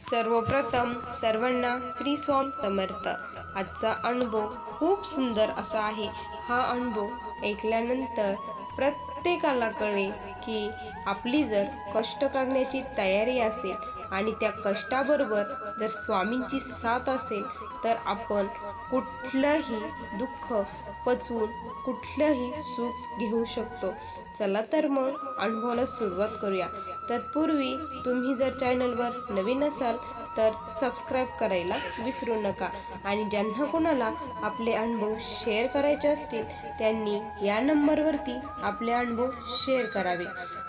सर्वप्रथम सर्वांना श्री स्वामी समर्थ. आजचा अनुभव खूप सुंदर असा आहे. हा अनुभव ऐकल्यानंतर प्रत्येकाला कळेल की आपली जर कष्ट करण्याची तयारी असेल आणि त्या कष्टाबरोबर जर स्वामींची साथ असेल तर आपण कुठलंही दुःख पचवून कुठलंही सुख घेऊ शकतो. चला तर मग अनुभवाला सुरुवात करूया. तत्पूर्वी तुम्ही जर चॅनलवर नवीन असाल तर सबस्क्राईब करायला विसरू नका आणि ज्यांना कोणाला आपले अनुभव शेअर करायचे असतील त्यांनी या नंबरवरती आपले अनुभव शेअर करावे.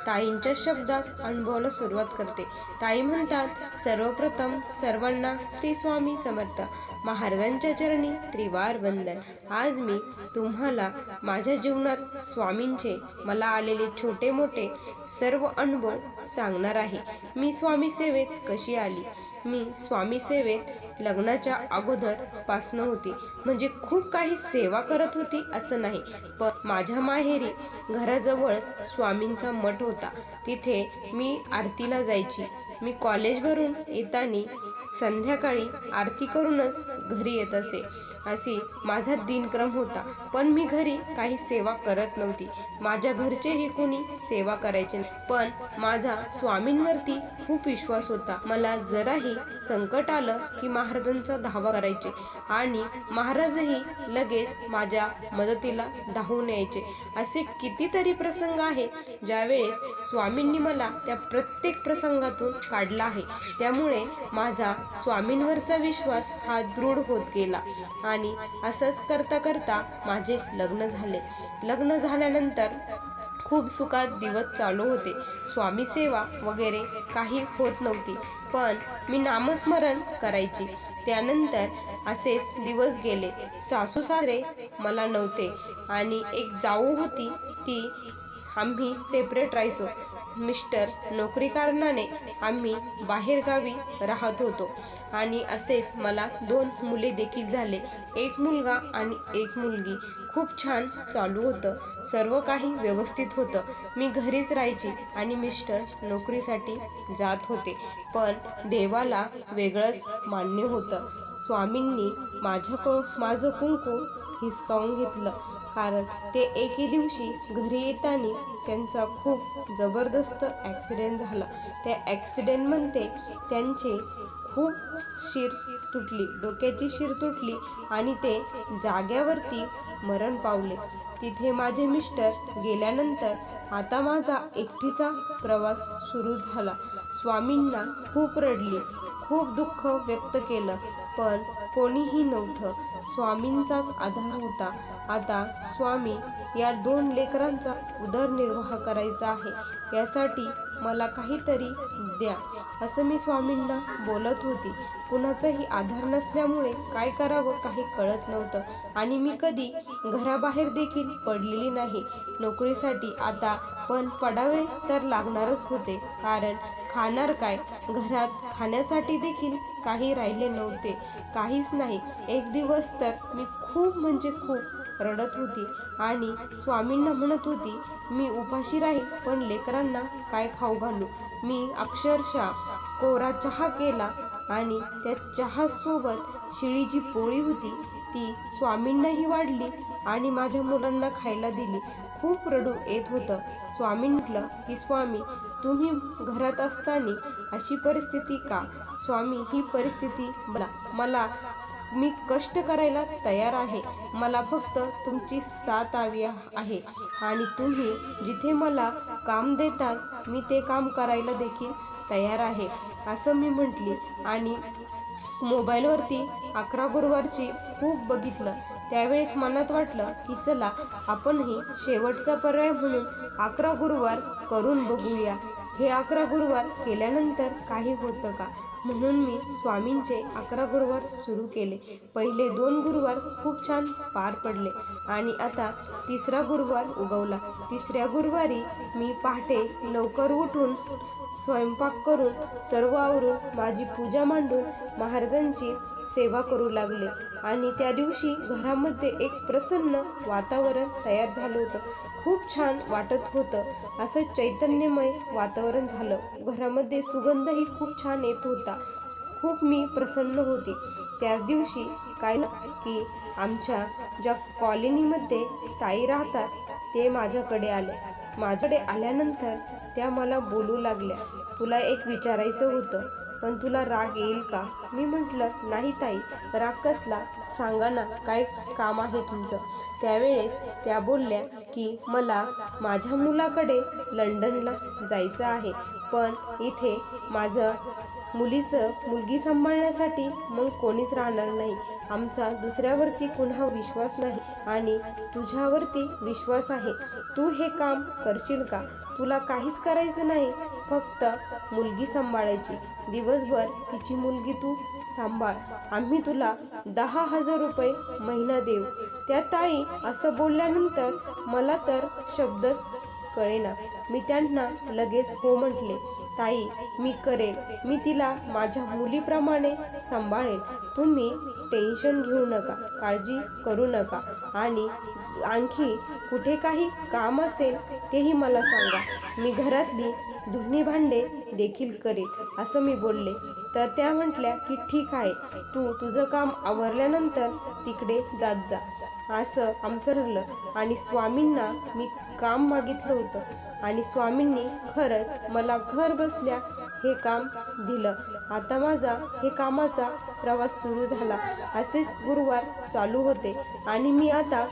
ताईंच्या शब्दात अनुभवाला सुरुवात करते. ताई म्हणतात सर्वप्रथम सर्वांना श्री स्वामी समर्थ. महाराजांच्या चरणी त्रिवार वंदन. आज मी तुम्हाला माझ्या जीवनात स्वामींचे मला आलेले छोटे मोठे सर्व अनुभव सांगणार आहे. मी स्वामी सेवेत कशी आली? मी स्वामी सेवेत लग्नाच्या अगोदरपासनं होती. म्हणजे खूप काही सेवा करत होती असं नाही. पण माझ्या माहेरी घराजवळच स्वामींचा मठ होता. तिथे मी आरतीला जायची. मी कॉलेजवरून येताना संध्याकाळी आरती करूनच घरी येत असे. अशी माझा दिनक्रम होता. पण मी घरी काही सेवा करत नव्हती. माझ्या घरचेही कोणी सेवा करायचे नाही. पण माझा स्वामींवरती खूप विश्वास होता. मला जराही संकट आलं की महाराजांचा धावा करायचे आणि महाराजही लगेच माझ्या मदतीला धावून यायचे. असे कितीतरी प्रसंग आहे ज्यावेळेस स्वामींनी मला त्या प्रत्येक प्रसंगातून काढला आहे. त्यामुळे माझा स्वामींवरचा विश्वास हा दृढ होत गेला आणि आणि असंच करता करता माझे लग्न झाले. लग्न झाल्यानंतर खूप सुखात दिवस चालू होते. स्वामी सेवा वगैरे काही होत नव्हती पण मी नामस्मरण करायची. त्यानंतर असेच दिवस गेले. सासू सारे मला नव्हते आणि एक जाऊ होती ती आम्ही सेपरेट राहायचो. मिस्टर नोकरी कारणाने आम्ही बाहेरगावी राहत होतो. आणि असेच मला दोन मुले देखील झाले. एक मुलगा आणि एक मुलगी. खूप छान चालू होतं. सर्व काही व्यवस्थित होतं. मी घरीच राहायची आणि मिस्टर नोकरीसाठी जात होते. पण देवाला वेगळंच मान्य होतं. स्वामींनी माझ्याकडून माझं कुंकू हिसकावून घेतलं. कारण ते एके दिवशी घरी येताना त्यांचा खूप जबरदस्त ॲक्सिडेंट झाला. त्या ॲक्सिडेंटमध्ये त्यांचे खूप शिर तुटली डोक्याची शिर तुटली आणि ते जाग्यावरती मरण पावले. तिथे माझे मिस्टर गेल्यानंतर आता माझा एकटीचा प्रवास सुरू झाला. स्वामींना खूप रडली खूप दुःख व्यक्त केलं पण कोणीही नव्हतं. स्वामींचाच आधार होता. आता स्वामी या दोन लेकरांचा उदरनिर्वाह करायचा आहे. यासाठी मला काहीतरी द्या असं मी स्वामींना बोलत होती. कुणाचाही आधार नसल्यामुळे काय करावं काही कळत नव्हतं. आणि मी कधी घराबाहेर देखील पडलेली नाही. नोकरीसाठी आता पण पडावे तर लागणारच होते. कारण खाणार काय? घरात खाण्यासाठी देखील काही राहिले नव्हते. काहीच नाही. एक दिवस तर मी खूप म्हणजे खूप रडत होती. आणि स्वामींना म्हणत होती मी उपाशी राहील पण लेकरांना काय खाऊ घालू? मी अक्षरशः कोरा चहा केला आणि त्या चहासोबत शिळी जी पोळी होती ती स्वामींनाही वाढली आणि माझ्या मुलांना खायला दिली. खूप रडू येत होतं. स्वामी म्हटलं की स्वामी तुम्ही घरात असताना अशी परिस्थिती का? स्वामी ही परिस्थिती मला मला मी कष्ट करायला तयार आहे. मला फक्त तुमची साथ हवी आहे आणि तुम्ही जिथे मला काम देता मी ते काम करायला देखील तयार आहे असं मी म्हटली. आणि मोबाईलवरती अकरा गुरुवारची खूप बघितलं. त्यावेळेस मनात वाटलं की चला आपणही शेवटचा पर्याय म्हणून अकरा गुरुवार करून बघूया. हे अकरा गुरुवार केल्यानंतर काही होतं का? म्हणून मी स्वामींचे अकरा गुरुवार सुरू केले. पहिले दोन गुरुवार खूप छान पार पडले आणि आता तिसरा गुरुवार उगवला. तिसऱ्या गुरुवारी मी पहाटे लवकर उठून स्वयंपाक करून सर्व आवरून माझी पूजा मांडून महाराजांची सेवा करू लागले. आणि त्या दिवशी घरामध्ये एक प्रसन्न वातावरण तयार झालं होतं. खूप छान वाटत होतं. असं चैतन्यमय वातावरण झालं. घरामध्ये सुगंधही खूप छान येत होता. खूप मी प्रसन्न होते. त्याच दिवशी काय की आमच्या ज्या कॉलनीमध्ये ताई राहतात ते माझ्याकडे आले. माझ्याकडे आल्यानंतर त्या मला बोलू लागल्या. तुला एक विचारायचं होतं पण तुला राग येईल का? मी म्हटलं नाही ताई राग कसला? सांगा ना काय काम आहे तुमचं? त्यावेळेस त्या बोलल्या की मला माझ्या मुलाकडे लंडनला जायचं आहे पण इथे माझं मुलीचं मुलगी सांभाळण्यासाठी मग कोणीच राहणार नाही. आमचा दुसऱ्यावरती पुन्हा विश्वास नाही आणि तुझ्यावरती विश्वास आहे. तू हे काम करशील का? तुला काहीच करायचं नाही. फक्त मुलगी सांभाळायची. दिवसभर तिची मुलगी तू सांभाळ. आम्ही तुला दहा हजार रुपये महिना देऊ. त्या ताई असं बोलल्यानंतर मला तर शब्दच कळेना. मी त्यांना लगेच हो म्हटले. ताई मी करेल. मी तिला माझ्या मुलीप्रमाणे सांभाळेल. तुम्ही टेन्शन घेऊ नका काळजी करू नका. आणि आणखी कुठे काही काम असेल तेही मला सांगा. मी घरातली धुणी भांडे देखील करेल असं मी बोलले. तर त्या म्हटल्या की ठीक आहे तू तुझं काम आवरल्यानंतर तिकडे जात जा. असं आमचं ठरलं. आणि स्वामींना मी काम मागितलं होतं. आणि स्वामींनी खरंच मला घर बसल्या हे काम दिलं. आता माझा हे कामाचा प्रवास सुरू झाला. असेच गुरुवार चालू होते. आणि मी आता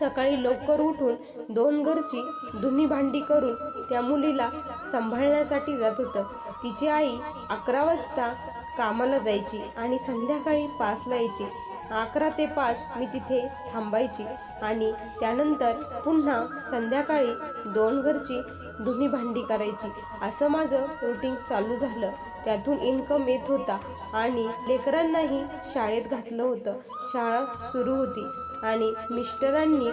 सकाळी लवकर उठून दोन घरची धुनी भांडी करून त्या मुलीला सांभाळण्यासाठी जात होतं. तिची आई अकरा वाजता कामाला जायची आणि संध्याकाळी पाचला यायची अकरा ते पाच मी तिथे थांबायची आणि त्यानंतर पुन्हा संध्याकाळी दोन घरची धुणी भांडी करायची. असं माझं रुटीन चालू झालं. त्यातून इन्कम येत होता. आणि लेकरांनाही शाळेत घातलं होतं. शाळा सुरू होती. आणि मिस्टरांनी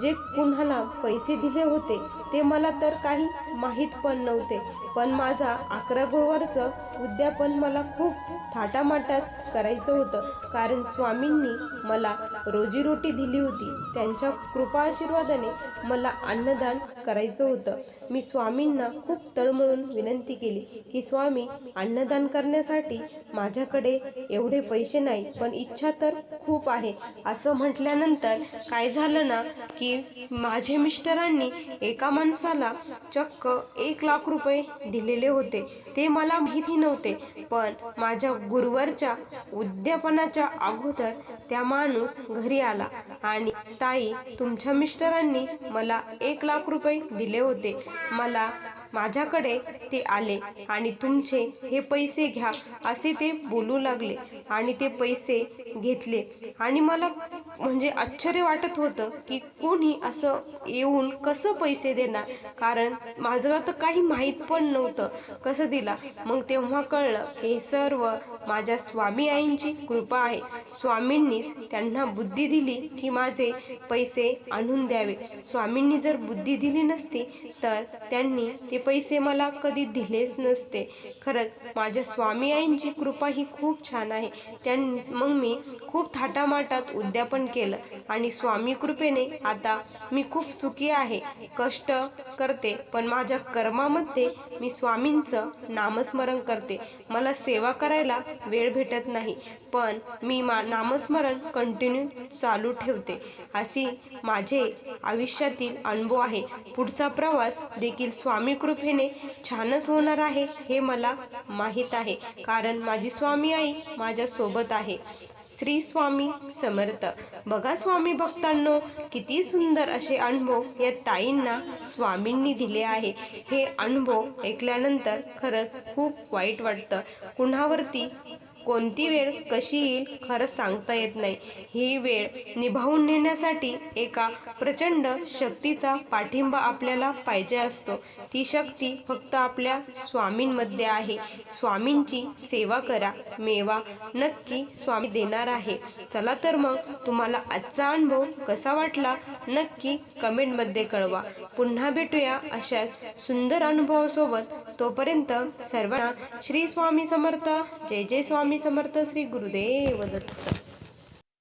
जे कुणाला पैसे दिले होते ते मला तर काही माहीत पण नव्हते. पण माझा अकरा गोवरचं उद्यापन मला खूप थाटामाटात करायचं होतं. कारण स्वामींनी मला रोजीरोटी दिली होती. त्यांच्या कृपा आशीर्वादाने मला अन्नदान करायचं होतं. मी स्वामींना खूप तळमळून विनंती केली की स्वामी अन्नदान करण्यासाठी माझ्याकडे एवढे पैसे नाही पण इच्छा तर खूप आहे. असं म्हटल्यानंतर काय झालं ना की माझे मिस्टरांनी एका माणसाला चक्क एक लाख रुपये दिलेले होते. ते मला माहिती नव्हते पण माझ्या गुरुवारच्या उद्यापनाच्या अगोदर त्या माणूस घरी आला आणि ताई तुमच्या मिस्टरांनी मला एक लाख रुपये दिले होते. मला माझ्याकडे ते आले आणि तुमचे हे पैसे घ्या असे ते बोलू लागले आणि ते पैसे घेतले. आणि मला म्हणजे आश्चर्य वाटत होतं की कोणी असं येऊन कसं पैसे देणार? कारण माझं तर काही माहीत पण नव्हतं कसं दिला. मग तेव्हा कळलं हे सर्व माझ्या स्वामी आईंची कृपा आहे. स्वामींनीच त्यांना बुद्धी दिली की माझे पैसे आणून द्यावे. स्वामींनी जर बुद्धी दिली नसती तर त्यांनी ते पैसे मला कधी दिलेच नसते. खरंच माझ्या स्वामी आईंची कृपा ही खूप छान आहे. त्यां मग मी खूप थाटामाटात उद्यापन केलं आणि स्वामी कृपेने आता मी खूप सुखी आहे. कष्ट करते पण माझ्या कर्मामध्ये मी स्वामींचं नामस्मरण करते. मला सेवा करायला वेळ भेटत नाही. पण मी मा नामस्मरण कंटिन्यू चालू ठेवते. असे माझे आयुष्यातील अनुभव आहे. पुढचा प्रवास देखील स्वामी कृपेने छानच होणार आहे हे मला माहीत आहे. कारण माझी स्वामी आई माझ्यासोबत आहे. श्री स्वामी समर्थ. बघा स्वामी भक्तांनो किती सुंदर असे अनुभव या ताईंना स्वामींनी दिले आहे. हे अनुभव ऐकल्यानंतर खरंच खूप वाईट वाटतं. कुणावरती कोणती वेळ कशी येईल खरंच सांगता येत नाही. ही वेळ निभावून नेण्यासाठी एका प्रचंड शक्तीचा पाठिंबा आपल्याला पाहिजे असतो. ती शक्ती फक्त आपल्या स्वामींमध्ये आहे. स्वामींची सेवा करा मेवा नक्की स्वामी देणार आहे. चला तर मग तुम्हाला आजचा अनुभव कसा वाटला नक्की कमेंटमध्ये कळवा. पुन्हा भेटूया अशाच सुंदर अनुभवासोबत. तोपर्यंत सर्वांना श्री स्वामी समर्थ. जय जय स्वामी. स्वामी समर्थ श्री गुरुदेव दत्त.